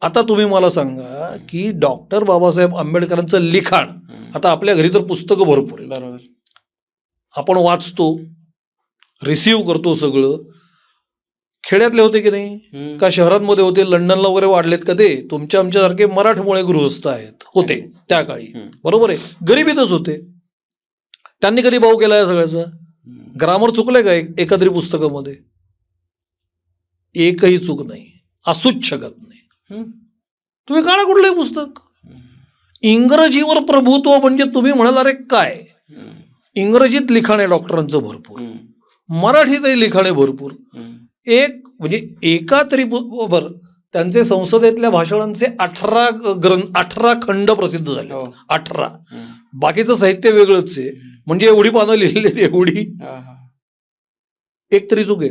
आता तुम्ही मला सांगा की डॉक्टर बाबासाहेब आंबेडकरांचं लिखाण. आता आपल्या घरी तर पुस्तकं भरपूर आहेत. बरोबर. आपण वाचतो रिसीव करतो सगळं. खेड्यातले होते की नाही. का शहरांमध्ये होते? लंडनला वगैरे वाढलेत का ते? तुमच्या आमच्यासारखे मराठमोळे गृहस्थ आहेत. होते. त्या काळी. बरोबर आहे. गरिबीतच होते. त्यांनी कधी भाऊ केला या सगळ्याचा. ग्रामर चुकलंय का एक- एखादी पुस्तकामध्ये? एकही चूक नाही. असूच शकत नाही. तुम्ही काढा कुठलंही पुस्तक. इंग्रजीवर प्रभुत्व म्हणजे तुम्ही म्हणाल अरे काय. इंग्रजीत लिखाण आहे डॉक्टरांचं भरपूर. मराठीतही लिखाण आहे भरपूर. एक म्हणजे एका तरी बरं त्यांचे संसदेतल्या भाषणांचे अठरा ग्रंथ अठरा खंड प्रसिद्ध झाले हो. अठरा. बाकीचं साहित्य वेगळंच आहे म्हणजे एवढी पानं लिहिलेली एवढी. एक तरी चूक आहे